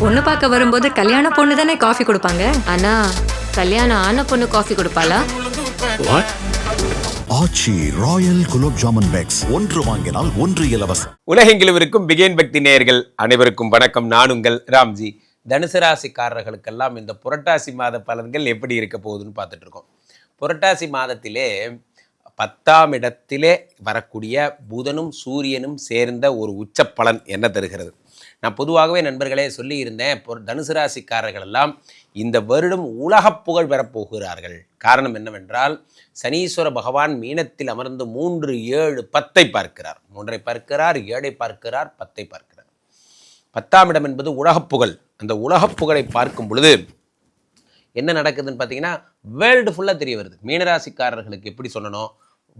பொண்ணு பார்க்க வரும்போது கல்யாண பொண்ணு தானே காஃபி கொடுப்பாங்க? அண்ணா கல்யாணம் ஆன பொண்ணு coffee கொடுப்பாளா? Aachi royal gulab jamun packs. ஒன்று வாங்கினால் ஒன்று இலவசம். உலகெங்கிலும் இருக்கும் பிகேன் பக்தி நேயர்கள் அனைவருக்கும் வணக்கம். நான் உங்கள் ராம்ஜி. தனுசு ராசிக்காரர்களுக்கெல்லாம் இந்த புரட்டாசி மாத பலன்கள் எப்படி இருக்க போகுதுன்னு பார்த்துட்டு இருக்கோம். புரட்டாசி மாதத்திலே பத்தாம் இடத்திலே வரக்கூடிய புதனும் சூரியனும் சேர்ந்த ஒரு உச்ச பலன் என்ன தருகிறது? நான் பொதுவாகவே நண்பர்களே சொல்லியிருந்தேன் தனுசு ராசிக்காரர்கள் எல்லாம் இந்த வருடம் உலகப் புகழ் பெறப்போகிறார்கள். காரணம் என்னவென்றால் சனீஸ்வர பகவான் மீனத்தில் அமர்ந்து மூன்று ஏழு பத்தை பார்க்கிறார். மூன்றை பார்க்கிறார் ஏழை பார்க்கிறார் பத்தை பார்க்கிறார். பத்தாம் இடம் என்பது உலகப் புகழ். அந்த உலகப் புகழை பார்க்கும் பொழுது என்ன நடக்குதுன்னு பார்த்தீங்கன்னா வேர்ல்டு ஃபுல்லாக தெரிய வருது. மீனராசிக்காரர்களுக்கு எப்படி சொல்லணும்?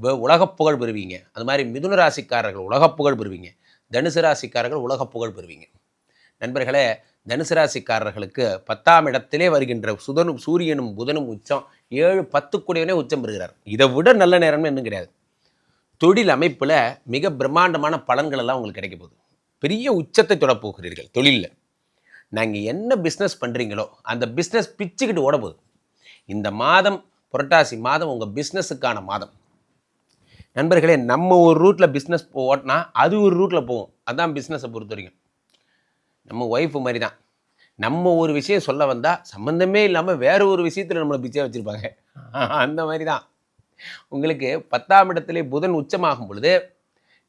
வ- உலகப் புகழ் பெறுவீங்க. அது மாதிரி மிதுன ராசிக்காரர்கள் உலகப் புகழ் பெறுவீங்க. தனுசு ராசிக்காரர்கள் உலக புகழ் பெறுவீங்க. நண்பர்களே தனுசு ராசிக்காரர்களுக்கு பத்தாம் இடத்திலே வருகின்ற சுதனும் சூரியனும் புதனும் உச்சம் ஏழு பத்து கூடியவனே உச்சம் பெறுகிறார். இதை விட நல்ல நேரம்னு இன்னும் கிடையாது. தொழில் அமைப்பில் மிக பிரம்மாண்டமான பலன்கள் எல்லாம் உங்களுக்கு கிடைக்க போகுது. பெரிய உச்சத்தை தொடப்போகிறீர்கள் தொழிலில். நாங்கள் என்ன பிஸ்னஸ் பண்ணுறீங்களோ அந்த பிஸ்னஸ் பிச்சுக்கிட்டு ஓட போகுது. இந்த மாதம் புரட்டாசி மாதம் உங்கள் பிஸ்னஸுக்கான மாதம். நண்பர்களே நம்ம ஒரு ரூட்டில் பிஸ்னஸ் ஓட்டினா அது ஒரு ரூட்டில் போகும். அதுதான் பிஸ்னஸை பொறுத்த வரைக்கும். நம்ம ஒய்ஃபு மாதிரி தான் நம்ம ஒரு விஷயம் சொல்ல வந்தால் சம்மந்தமே இல்லாமல் வேறு ஒரு விஷயத்தில் நம்மளை பிச்சை வச்சுருப்பாங்க. அந்த மாதிரி தான் உங்களுக்கு பத்தாம் இடத்துல புதன் உச்சமாகும் பொழுது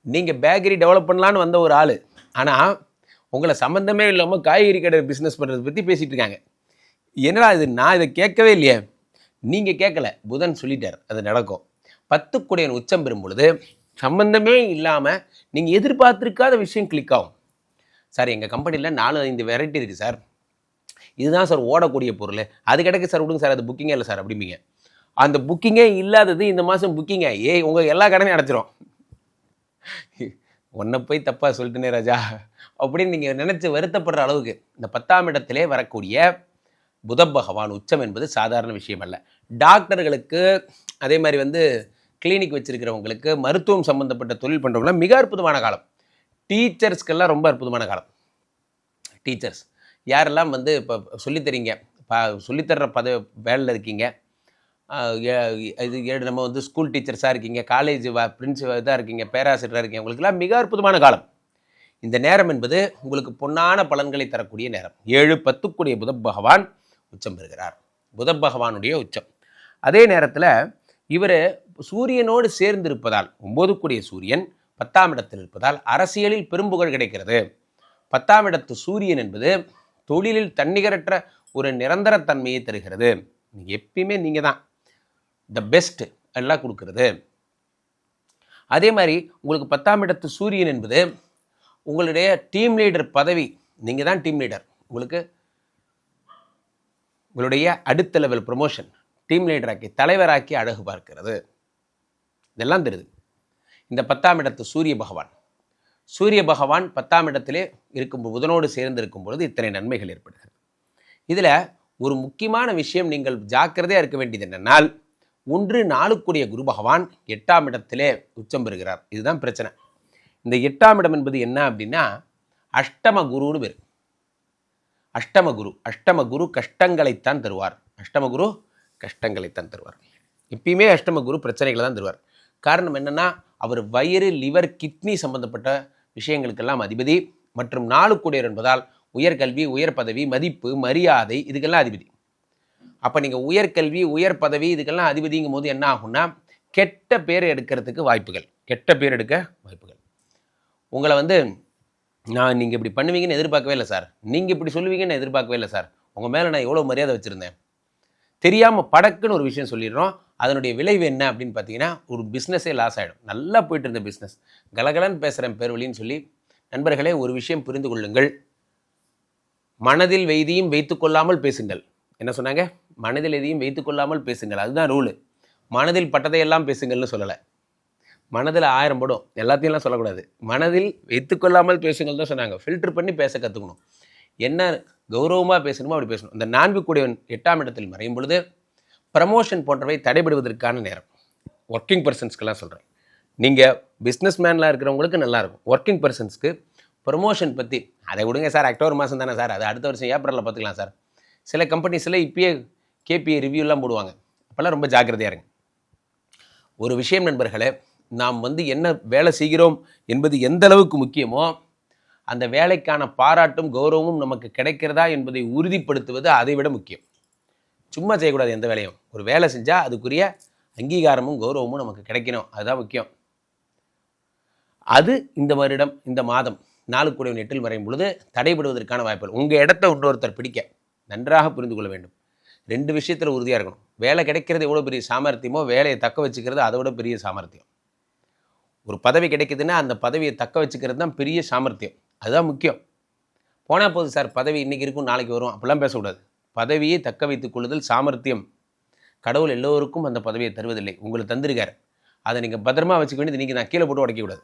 நீங்கள் பேக்கரி டெவலப் பண்ணலான்னு வந்த ஒரு ஆள். ஆனால் உங்களை சம்மந்தமே இல்லாமல் காய்கறி கடை பிஸ்னஸ் பண்ணுறதை பற்றி பேசிகிட்டு இருக்காங்க. என்னடா இது? நான் இதை கேட்கவே இல்லையே. நீங்கள் கேட்கல. புதன் சொல்லிட்டார். அது நடக்கும். பத்து குடையன் உச்சம் பெறும் பொழுது சம்பந்தமே இல்லாமல் நீங்கள் எதிர்பார்த்திருக்காத விஷயம் கிளிக் ஆகும். சார் எங்கள் கம்பெனியில் நாலு ஐந்து வெரைட்டி இருக்குது சார் இதுதான் சார் ஓடக்கூடிய பொருள். அது கிடைக்கு சார் விடுங்க சார் அது புக்கிங்கே இல்லை சார் அப்படிம்பீங்க. அந்த புக்கிங்கே இல்லாதது இந்த மாதம் புக்கிங்க ஏய் உங்கள் எல்லா கடனையும் அடைச்சிரும். ஒன்றை போய் தப்பாக சொல்லிட்டுனே ராஜா. அப்படின்னு நீங்கள் நினச்சி வருத்தப்படுற அளவுக்கு இந்த பத்தாம் இடத்திலே வரக்கூடிய புத பகவான் உச்சம் என்பது சாதாரண விஷயம் அல்ல. டாக்டர்களுக்கு அதே மாதிரி வந்து கிளினிக் வச்சுருக்கிறவங்களுக்கு மருத்துவம் சம்மந்தப்பட்ட தொழில் பண்ணுறவங்களாம் மிக அற்புதமான காலம். டீச்சர்ஸ்க்கெல்லாம் ரொம்ப அற்புதமான காலம். டீச்சர்ஸ் யாரெல்லாம் வந்து இப்போ சொல்லித்தரீங்க ப சொல்லித்தர்ற பத வேலையில் இருக்கீங்க. ஏ- இது ஏழு நம்ம வந்து ஸ்கூல் டீச்சர்ஸாக இருக்கீங்க. காலேஜ் பிரின்ஸ் இதாக இருக்கீங்க. பேராசிரியராக இருக்கீங்க. உங்களுக்குலாம் மிக அற்புதமான காலம். இந்த நேரம் என்பது உங்களுக்கு பொன்னான பலன்களை தரக்கூடிய நேரம். ஏழு பத்துக்குடைய புத பகவான் உச்சம் பெறுகிறார். புத பகவானுடைய உச்சம். அதே நேரத்தில் இவர் சூரியனோடு சேர்ந்து இருப்பதால் கூடிய சூரியன் பத்தாம் இடத்தில் இருப்பதால் அரசியலில் பெரும்புகழ் கிடைக்கிறது. பத்தாம் இடத்து சூரியன் என்பது தொழிலில் தன்னிகரற்ற ஒரு நிரந்தர தன்மையை தருகிறது. எப்பயுமே நீங்கள் தான் த பெஸ்ட் எல்லாம் கொடுக்கறது. அதே மாதிரி உங்களுக்கு பத்தாம் இடத்து சூரியன் என்பது உங்களுடைய டீம் லீடர் பதவி நீங்கள் தான் டீம் லீடர் உங்களுக்கு உங்களுடைய அடுத்த லெவல் ப்ரொமோஷன் டீம் லீடராக்கி தலைவராக்கி அழகு பார்க்கிறது. இதெல்லாம் தெரியுது. இந்த பத்தாம் இடத்து சூரிய பகவான். சூரிய பகவான் பத்தாம் இடத்திலே இருக்கும் புதனோடு சேர்ந்து இருக்கும் பொழுது இத்தனை நன்மைகள் ஏற்படுகிறது. இதில் ஒரு முக்கியமான விஷயம் நீங்கள் ஜாக்கிரதையாக இருக்க வேண்டியது என்னென்னால் ஒன்று நாளுக்குரிய குரு பகவான் எட்டாம் இடத்திலே உச்சம் பெறுகிறார். இதுதான் பிரச்சனை. இந்த எட்டாம் இடம் என்பது என்ன அப்படின்னா அஷ்டம குருன்னு பேர். அஷ்டம குரு. அஷ்டம குரு கஷ்டங்களைத்தான் தருவார். அஷ்டம குரு கஷ்டங்களை தான் தருவார். இப்பயுமே அஷ்டம குரு பிரச்சனைகளை தான் தருவார். காரணம் என்னென்னா அவர் வயிறு லிவர் கிட்னி சம்பந்தப்பட்ட விஷயங்களுக்கெல்லாம் அதிபதி. மற்றும் நாளுக்குடையர் என்பதால் உயர்கல்வி உயர் பதவி மதிப்பு மரியாதை இதுக்கெல்லாம் அதிபதி. அப்போ நீங்கள் உயர்கல்வி உயர் பதவி இதுக்கெல்லாம் அதிபதிங்கும் போது என்ன ஆகும்னா கெட்ட பேர் எடுக்கிறதுக்கு வாய்ப்புகள். கெட்ட பேர் எடுக்க வாய்ப்புகள். உங்களை வந்து நான் நீங்கள் இப்படி பண்ணுவீங்கன்னு எதிர்பார்க்கவே இல்லை சார். நீங்கள் இப்படி சொல்லுவீங்கன்னு எதிர்பார்க்கவே இல்லை சார். உங்கள் மேலே நான் எவ்வளோ மரியாதை வச்சுருந்தேன்? தெரியாமல் படக்குன்னு ஒரு விஷயம் சொல்லிடுறோம். அதனுடைய விளைவு என்ன அப்படின்னு பார்த்தீங்கன்னா ஒரு பிஸ்னஸே லாஸ் ஆகிடும் நல்லா போயிட்டு இருந்த பிஸ்னஸ் கலகலன்னு பேசுகிறேன் பேர்வழின்னு சொல்லி நண்பர்களே ஒரு விஷயம் புரிந்து கொள்ளுங்கள். மனதில் வெய்தியும் வைத்துக்கொள்ளாமல் பேசுங்கள். என்ன சொன்னாங்க? மனதில் எதையும் வைத்துக்கொள்ளாமல் பேசுங்கள். அதுதான் ரூலு மனதில் பட்டதையெல்லாம் பேசுங்கள்னு சொல்லலை. மனதில் ஆயிரம் படம். எல்லாத்தையும்லாம் சொல்லக்கூடாது. மனதில் வைத்து கொள்ளாமல் பேசுங்கள் தான் சொன்னாங்க. ஃபில்டர் பண்ணி பேச கற்றுக்கணும் என்ன கௌரவமாக பேசணுமோ அப்படி பேசணும். இந்த நான்கு கூடியவன் எட்டாம் இடத்தில் மறையும் பொழுது ப்ரமோஷன் போன்றவை தடைபடுவதற்கான நேரம். ஒர்க்கிங் பர்சன்ஸ்க்கெல்லாம் சொல்கிறேன் நீங்கள் பிஸ்னஸ் மேன்லாம் இருக்கிறவங்களுக்கு நல்லாயிருக்கும். ஒர்க்கிங் பர்சன்ஸ்க்கு ப்ரமோஷன் பற்றி அதை விடுங்க சார் அக்டோபர் மாதம் தானே சார் அது அடுத்த வருஷம் ஏப்ரலில் பார்த்துக்கலாம் சார். சில கம்பெனிஸில் இப்பயே கேபிஐ ரிவ்யூலாம் போடுவாங்க. அப்போல்லாம் ரொம்ப ஜாக்கிரதையாக இருங்க. ஒரு விஷயம் நண்பர்களே நாம் வந்து என்ன வேலை செய்கிறோம் என்பது எந்த அளவுக்கு முக்கியமோ அந்த வேலைக்கான பாராட்டும் கௌரவமும் நமக்கு கிடைக்கிறதா என்பதை உறுதிப்படுத்துவது அதை விட முக்கியம். சும்மா செய்யக்கூடாது எந்த வேலையும். ஒரு வேலை செஞ்சால் அதுக்குரிய அங்கீகாரமும் கௌரவமும் நமக்கு கிடைக்கணும். அதுதான் முக்கியம். அது இந்த வருடம் இந்த மாதம் நாளுக்குடைய நெட்டில் மறையும் பொழுது தடைபடுவதற்கான வாய்ப்புகள். உங்கள் இடத்த இன்னொருத்தர் பிடிக்க நன்றாக புரிந்து கொள்ள வேண்டும். ரெண்டு விஷயத்தில் உறுதியாக இருக்கணும். வேலை கிடைக்கிறது எவ்வளோ பெரிய சாமர்த்தியமோ வேலையை தக்க வச்சுக்கிறது அதை விட பெரிய சாமர்த்தியம். ஒரு பதவி கிடைக்குதுன்னா அந்த பதவியை தக்க வச்சுக்கிறது தான் பெரிய சாமர்த்தியம். அதுதான் முக்கியம். போனால் போது சார் பதவி இன்றைக்கி இருக்கும் நாளைக்கு வரும். அப்படிலாம் பேசக்கூடாது. பதவியை தக்க வைத்துக் கொள்ளுதல் சாமர்த்தியம். கடவுள் எல்லோருக்கும் அந்த பதவியை தருவதில்லை. உங்களுக்கு தந்திருக்கார். அதை நீங்கள் பத்திரமா வச்சுக்க வேண்டியது நீங்கள் நான் கீழே போட்டு உடைக்கக்கூடாது.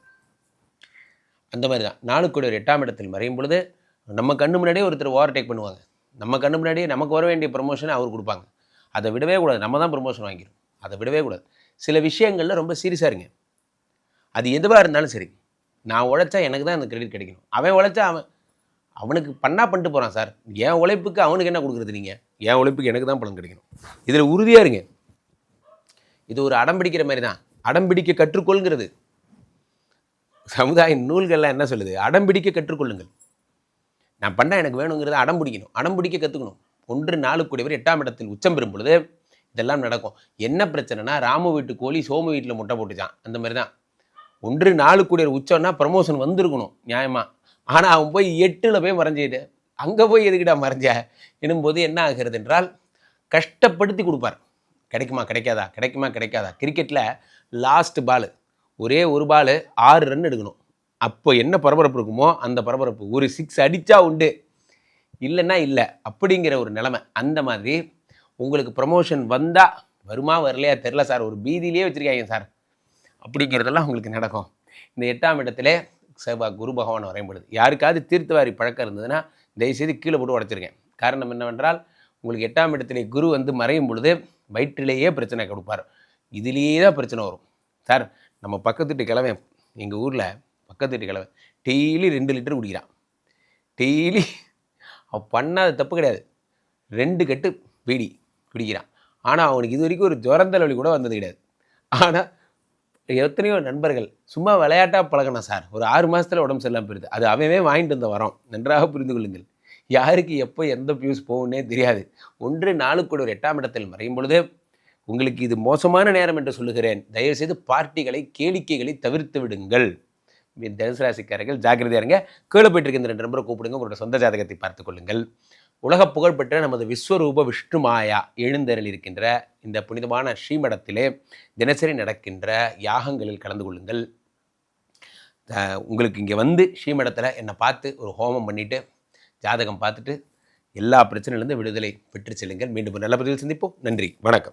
அந்த மாதிரி தான். நாளுக்குடைய ஒரு எட்டாம் இடத்தில் மறையும் பொழுது நம்ம கண்ணு முன்னாடியே ஒருத்தர் ஓவர்டேக் பண்ணுவாங்க. நம்ம கண்ணு முன்னாடியே நமக்கு வர வேண்டிய ப்ரொமோஷனை அவர் கொடுப்பாங்க. அதை விடவே கூடாது. நம்ம தான் ப்ரமோஷன் வாங்கிடும் அதை விடவே கூடாது. சில விஷயங்களில் ரொம்ப சீரியஸாக இருங்க. அது எதுவாக இருந்தாலும் சரி. நான் உழைச்சா எனக்கு தான் அந்த கிரெடிட் கிடைக்கணும். அவன் உழைச்சா அவன் அவனுக்கு பண்ணா பண்ணிட்டு போகிறான் சார். என் உழைப்புக்கு அவனுக்கு என்ன கொடுக்குறது நீங்கள் என் உழைப்புக்கு எனக்கு தான் பலன் கிடைக்கணும். இதில் உறுதியாக இருங்க. இது ஒரு அடம் பிடிக்கிற மாதிரி தான். அடம் பிடிக்க கற்றுக்கொள்கிறது. சமுதாய நூல்கள்லாம் என்ன சொல்லுது? அடம் பிடிக்க கற்றுக்கொள்ளுங்கள். நான் பண்ணால் எனக்கு வேணுங்கிறத அடம் பிடிக்கணும். அடம் பிடிக்க கற்றுக்கணும் ஒன்று நாலு கூடியவர் எட்டாம் இடத்தில் உச்சம் பெறும் பொழுது இதெல்லாம் நடக்கும். என்ன பிரச்சனைனா ராமு வீட்டு கோழி சோமு வீட்டில் முட்டை போட்டுச்சான் அந்த மாதிரி தான். ஒன்று நாலு கூடியவர் உச்சம்னா ப்ரமோஷன் வந்திருக்கணும் நியாயமாக ஆனால் அவன் போய் எட்டில் போய் மறைஞ்சிது அங்கே போய் எதுக்கிட்டா மறைஞ்ச? என்னும்போது என்ன ஆகிறது என்றால் கஷ்டப்படுத்தி கொடுப்பார். கிடைக்குமா கிடைக்காதா? கிடைக்குமா கிடைக்காதா? கிரிக்கெட்டில் லாஸ்ட் பால் ஒரே ஒரு பால் ஆறு ரன் எடுக்கணும். அப்போ என்ன பரபரப்பு இருக்குமோ அந்த பரபரப்பு. ஒரு சிக்ஸ் அடித்தா உண்டு. இல்லைன்னா இல்லை. அப்படிங்கிற ஒரு நிலைமை. அந்த மாதிரி உங்களுக்கு ப்ரமோஷன் வந்தால் வருமா வரலையா தெரில சார். ஒரு பீதியிலே வச்சுருக்காங்க சார். அப்படிங்கிறதெல்லாம் உங்களுக்கு நடக்கும். இந்த எட்டாம் இடத்துலே செவ்வாய் குரு பகவான் வரையும் பொழுது. யாருக்காவது தீர்த்தவாரி பழக்கம் இருந்ததுன்னா தயவுசெய்து கீழே போட்டு உடச்சிருக்கேன் காரணம் என்னவென்றால் உங்களுக்கு எட்டாம் இடத்துல குரு வந்து மறையும் பொழுது வயிற்றிலேயே பிரச்சனை கொடுப்பார். இதுலேயே தான் பிரச்சனை வரும். சார் நம்ம பக்கத்து வீட்டு கிழமை எங்கள் ஊரில் பக்கத்து வீட்டு கிழமை டெய்லி ரெண்டு லிட்டர் குடிக்கிறான். டெய்லி அவன் பண்ணாத தப்பு கிடையாது. ரெண்டு கட்டு பீடி குடிக்கிறான். ஆனால் அவனுக்கு இது வரைக்கும் ஒரு ஜுரந்தல் வழி கூட வந்தது கிடையாது. ஆனால் எத்தனையோ நண்பர்கள் சும்மா விளையாட்டாக பழகணும் சார். ஒரு ஆறு மாதத்தில் உடம்பு சரியில்லாமல் போயிடுது அது அவவே வாங்கிட்டு வந்த வரோம். நன்றாக புரிந்து கொள்ளுங்கள். யாருக்கு எப்போ எந்த பியூஸ் போகும்னே தெரியாது. ஒன்று நாளுக்கு ஒரு எட்டாம் இடத்தில் மறையும் பொழுது உங்களுக்கு இது மோசமான நேரம் என்று சொல்லுகிறேன். தயவுசெய்து பார்ட்டிகளை கேளிக்கைகளை தவிர்த்து விடுங்கள். தனுசு ராசிக்காரர்கள் ஜாக்கிரதையாருங்க கீழே போயிட்டு இருக்க இந்த ரெண்டு நம்பரை கூப்பிடுங்க. உங்களோட சொந்த ஜாதகத்தை பார்த்துக்கொள்ளுங்கள் உலக புகழ்பெற்ற நமது விஸ்வரூப விஷ்ணு மாயா எழுந்தருள் இருக்கின்ற இந்த புனிதமான ஸ்ரீமடத்திலே தினசரி நடக்கின்ற யாகங்களில் கலந்து கொள்ளுங்கள். உங்களுக்கு இங்கே வந்து ஸ்ரீமடத்தில் என்னை பார்த்து ஒரு ஹோமம் பண்ணிவிட்டு ஜாதகம் பார்த்துட்டு எல்லா பிரச்சனையிலேருந்து விடுதலை பெற்று செல்லுங்கள். மீண்டும் நல்ல பதிவில் சந்திப்போம். நன்றி. வணக்கம்.